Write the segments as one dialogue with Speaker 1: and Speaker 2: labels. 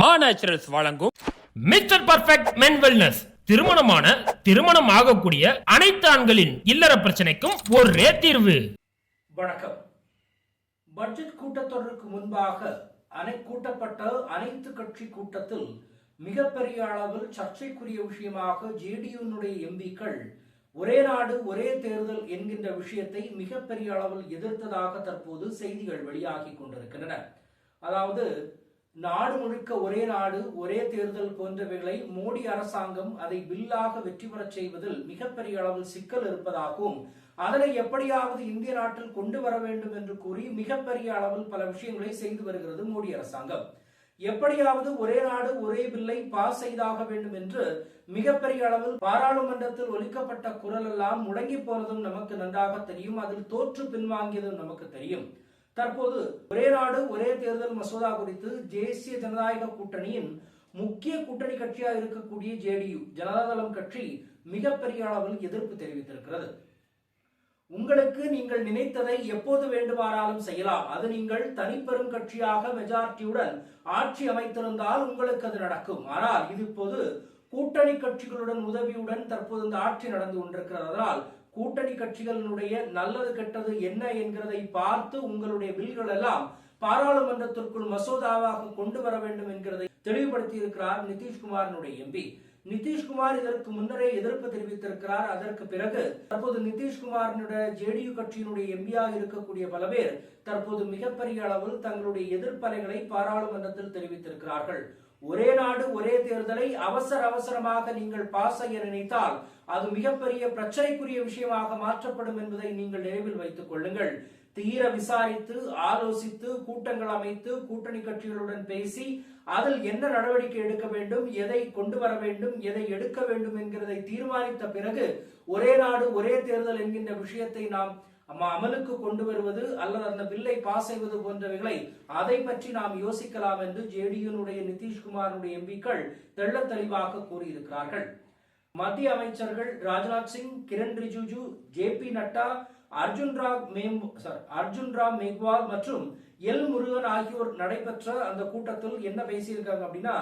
Speaker 1: மா நேச்சுரல்ஸ் வழங்கும் mister perfect மென் wellness திருமணமான திருமணம் ஆகக்கூடிய அனைத்து ஆண்களின் இல்லற பிரச்சனைக்கும் ஒரே தீர்வு
Speaker 2: வணக்கம் பட்ஜெட் கூட்டத்தொடருக்கு முன்பாக அனை கூட்டப்பட்ட அனைத்து கட்சி கூட்டத்தில் மிகப்பெரிய அளவில் சர்ச்சைக்குரிய விஷயமாக ஜேடியுனுடைய எம்பிக்கள் ஒரே நாடு ஒரே தேர்தல் என்கின்ற விஷயத்தை மிகப்பெரிய அளவில் எதிர்த்ததாக தற்போது செய்திகள் வெளியாகி கொண்டிருக்கின்றன அதாவது நாடு முழுக்க ஒரே நாடு ஒரே தேர்தல் போன்றவைகளை மோடி அரசாங்கம் அதை பில்லாக வெற்றி பெறச் செய்வதில் மிகப்பெரிய அளவில் சிக்கல் இருப்பதாகவும் அதனை எப்படியாவது இந்திய நாட்டில் கொண்டு வர வேண்டும் என்று கூறி மிகப்பெரிய அளவில் பல விஷயங்களை செய்து வருகிறது மோடி அரசாங்கம் எப்படியாவது ஒரே நாடு ஒரே பில்லை பாஸ் செய்தாக வேண்டும் என்று மிகப்பெரிய அளவில் பாராளுமன்றத்தில் ஒலிக்கப்பட்ட குரல் எல்லாம் முடங்கி போனதும் நமக்கு நன்றாக தெரியும் அதில் தோற்று பின்வாங்கியதும் நமக்கு தெரியும் தற்போது ஒரே நாடு ஒரே தேர்தல் மசோதா குறித்து தேசிய ஜனநாயக கூட்டணியின் முக்கிய கூட்டணி கட்சியாக இருக்கக்கூடிய ஜேடியு ஜனதாதளம் கட்சி மிகப்பெரிய அளவில் எதிர்ப்பு தெரிவித்திருக்கிறது உங்களுக்கு நீங்கள் நினைத்ததை எப்போது வேண்டுமானாலும் செய்யலாம் அது நீங்கள் தனிப்பெரும் கட்சியாக மெஜாரிட்டியுடன் ஆட்சி அமைத்திருந்தால் உங்களுக்கு அது நடக்கும் ஆனால் இது இப்போது கூட்டணி கட்சிகளுடன் உதவியுடன் தற்போது இந்த ஆட்சி நடந்து கொண்டிருக்கிறதால் கூட்டணி கட்சிகளினுடைய நல்லது கெட்டது என்ன என்கிறதை பார்த்து உங்களுடைய பில்கள் எல்லாம் பாராளுமன்றத்திற்குள் மசோதாவாக கொண்டு வர வேண்டும் என்கிறதை தெளிவுபடுத்தி இருக்கிறார் நிதிஷ்குமாரினுடைய எம்பி நிதிஷ்குமார் இதற்கு முன்னரே எதிர்ப்பு தெரிவித்திருக்கிறார் அதற்கு பிறகு தற்போது நிதிஷ்குமாரினுடைய ஜேடியு கட்சியினுடைய எம்பியாக இருக்கக்கூடிய பல பேர் தற்போது மிகப்பெரிய அளவில் தங்களுடைய எதிர்ப்பலைகளை பாராளுமன்றத்தில் தெரிவித்திருக்கிறார்கள் ஒரே நாடு ஒரே தேர்தலை அவசர அவசரமாக நீங்கள் பாஸ் செய்ய நினைத்தால் அது மிகப்பெரிய பிரச்சனைக்குரிய விஷயமாக மாற்றப்படும் என்பதை நீங்கள் நினைவில் வைத்துக் கொள்ளுங்கள் தீர விசாரித்து ஆலோசித்து கூட்டங்கள் அமைத்து கூட்டணி கட்சிகளுடன் பேசி அதில் என்ன நடவடிக்கை எடுக்க வேண்டும் எதை கொண்டு வர வேண்டும் எதை எடுக்க வேண்டும் என்கிறதை தீர்மானித்த பிறகு ஒரே நாடு ஒரே தேர்தல் என்கின்ற விஷயத்தை நாம் அம்மா அமலுக்கு கொண்டு வருவது அல்லது அந்த பில்லை பாஸ் செய்வது போன்றவைகளை அதை பற்றி நாம் யோசிக்கலாம் என்று ஜேடியுனுடைய நிதிஷ்குமாருடைய எம்பிக்கள் தெள்ள தெளிவாக கூறியிருக்கிறார்கள் மத்திய அமைச்சர்கள் ராஜ்நாத் சிங் கிரண் ரிஜிஜு ஜே பி நட்டா அர்ஜுன் ராவ் மேம் அர்ஜுன் ராம் மேக்வால் மற்றும் எல் முருகன் ஆகியோர் நடைபெற்ற அந்த கூட்டத்தில் என்ன பேசியிருக்காங்க அப்படின்னா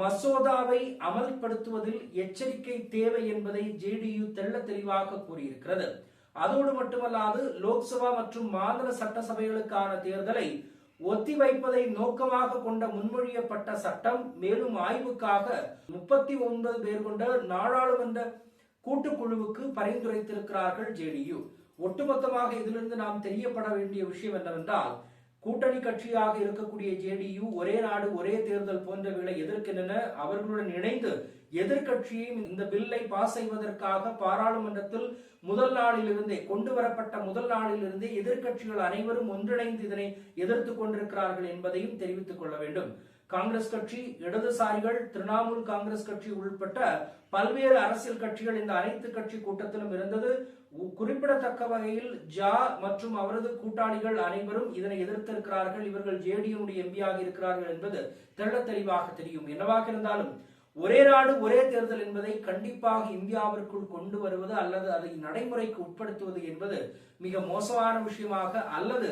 Speaker 2: மசோதாவை அமல்படுத்துவதில் எச்சரிக்கை தேவை என்பதை ஜேடியு தெள்ள தெளிவாக கூறியிருக்கிறது அதோடு மட்டுமல்லாது லோக்சபா மற்றும் மாநில சட்டசபைகளுக்கான தேர்தலை ஒத்திவைப்பதை நோக்கமாக கொண்ட முன்மொழியப்பட்ட சட்டம் மேலும் ஆய்வுக்காக முப்பத்தி ஒன்பது பேர் கொண்ட நாடாளுமன்ற கூட்டுக்குழுவுக்கு பரிந்துரைத்திருக்கிறார்கள் ஜேடியு ஒட்டுமொத்தமாக இதிலிருந்து நாம் தெரியப்பட வேண்டிய விஷயம் என்னவென்றால் கூட்டணி கட்சியாக இருக்கக்கூடிய ஜேடியு ஒரே நாடு ஒரே தேர்தல் போன்றவைகளை எதிர்க்கின்றன அவர்களுடன் இணைந்து எதிர்கட்சியையும் இந்த பில்லை பாஸ் செய்வதற்காக பாராளுமன்றத்தில் முதல் நாளிலிருந்தே கொண்டு வரப்பட்ட முதல் நாளிலிருந்தே எதிர்கட்சிகள் அனைவரும் ஒன்றிணைந்து இதனை எதிர்த்து கொண்டிருக்கிறார்கள் என்பதையும் தெரிவித்துக் கொள்ள வேண்டும் காங்கிரஸ் கட்சி இடதுசாரிகள் திரிணாமுல் காங்கிரஸ் கட்சி உள்பட்ட பல்வேறு அரசியல் கட்சிகள் இந்த அனைத்து கட்சி கூட்டத்திலும் இருந்தது குறிப்பிடத்தக்க வகையில் ஜா மற்றும் அவரது கூட்டாளிகள் அனைவரும் இதனை எதிர்த்திருக்கிறார்கள் இவர்கள் ஜேடிஎம் எம்பியாக இருக்கிறார்கள் என்பது தெள்ள தெளிவாக தெரியும் என்னவாக இருந்தாலும் ஒரே நாடு ஒரே தேர்தல் என்பதை கண்டிப்பாக இந்தியாவிற்குள் கொண்டு வருவது அல்லது அதை நடைமுறைக்கு உட்படுத்துவது என்பது மிக மோசமான விஷயமாக அல்லது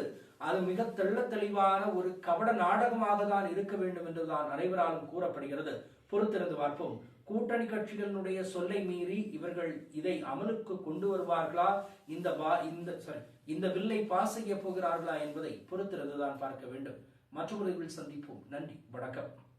Speaker 2: அது மிக தெள்ள தெளிவான ஒரு கபட நாடகமாக தான் இருக்க வேண்டும் என்றுதான் அனைவராலும் கூறப்படுகிறது பொறுத்திருந்து பார்ப்போம் கூட்டணி கட்சிகளினுடைய சொல்லை மீறி இவர்கள் இதை அமலுக்கு கொண்டு வருவார்களா இந்த பா இந்த சாரி இந்த பில்லை பாஸ் செய்ய போகிறார்களா என்பதை பொறுத்திருந்துதான் பார்க்க வேண்டும் மற்றொரு சந்திப்போம் நன்றி வணக்கம்